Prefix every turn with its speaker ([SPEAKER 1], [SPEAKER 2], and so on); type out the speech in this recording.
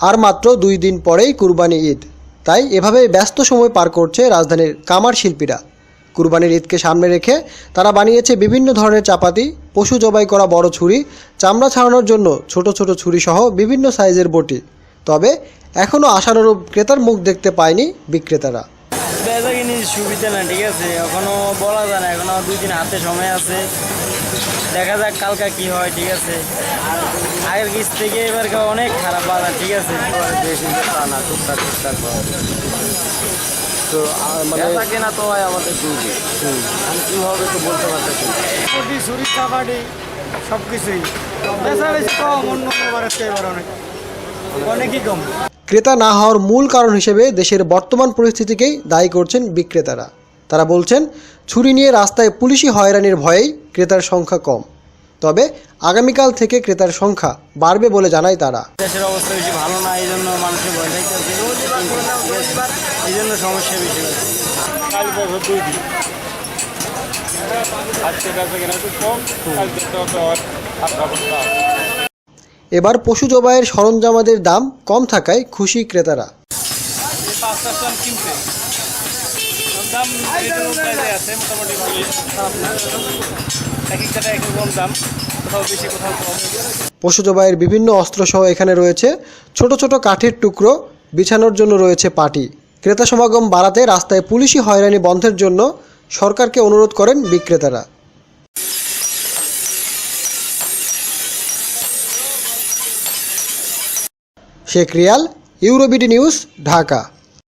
[SPEAKER 1] আর মাত্র দুই দিন পরেই কুরবানি ঈদ। তাই এভাবে ব্যস্ত সময় পার করছে রাজধানীর কামার শিল্পীরা। কুরবানির ঈদকে সামনে রেখে তারা বানিয়েছে বিভিন্ন ধরনের চাপাতি, পশু জবাই করা বড় ছুরি, চামড়া ছাড়ানোর জন্য ছোট ছোট ছুরি সহ বিভিন্ন সাইজের বটি। তবে এখনও আশানুরূপ ক্রেতার মুখ দেখতে পায়নি বিক্রেতারা।
[SPEAKER 2] সুবিধা না ঠিক আছে? এখনও বলা যায় না এখনও দুই দিন হাতে সময় আছে। দেখা যাক কালকা কি হয় ঠিক আছে? আগের কিস থেকে এবার অনেক খারাপ বাজার ঠিক আছে? বেশি না টুকটাক টুকটাক
[SPEAKER 3] তো আহ, মানে
[SPEAKER 2] কেনা তো হয় আমাদের দুই আমি কীভাবে তো বলতে পারতেছি
[SPEAKER 4] কোটি ছুরি কাবাডি সব কিছুই কম অন্য অনেক। অনেকই কম।
[SPEAKER 1] ক্রেতা না হওয়ার মূল কারণ হিসেবে দেশের বর্তমান পরিস্থিতিকেই দায়ী করছেন বিক্রেতারা। তারা বলছেন, ছুরি নিয়ে রাস্তায় পুলিশি হয়রানির ভয়েই ক্রেতার সংখ্যা কম। তবে আগামীকাল থেকে ক্রেতার সংখ্যা বাড়বে বলে জানায় তারা।
[SPEAKER 2] দেশের অবস্থা বেশি ভালো না, এই জন্য মানুষের এই জন্য সমস্যা বেশি
[SPEAKER 1] এবার পশু জবাইয়ের সরঞ্জামাদের দাম কম থাকায় খুশি ক্রেতারা। পশু জবাইয়ের বিভিন্ন অস্ত্রসহ এখানে রয়েছে ছোট ছোট কাঠের টুকরো, বিছানোর জন্য রয়েছে পাটি। ক্রেতা সমাগম বাড়াতে রাস্তায় পুলিশি হয়রানি বন্ধের জন্য সরকারকে অনুরোধ করেন বিক্রেতারা। Sheikh Real ইউরোবিডি news Dhaka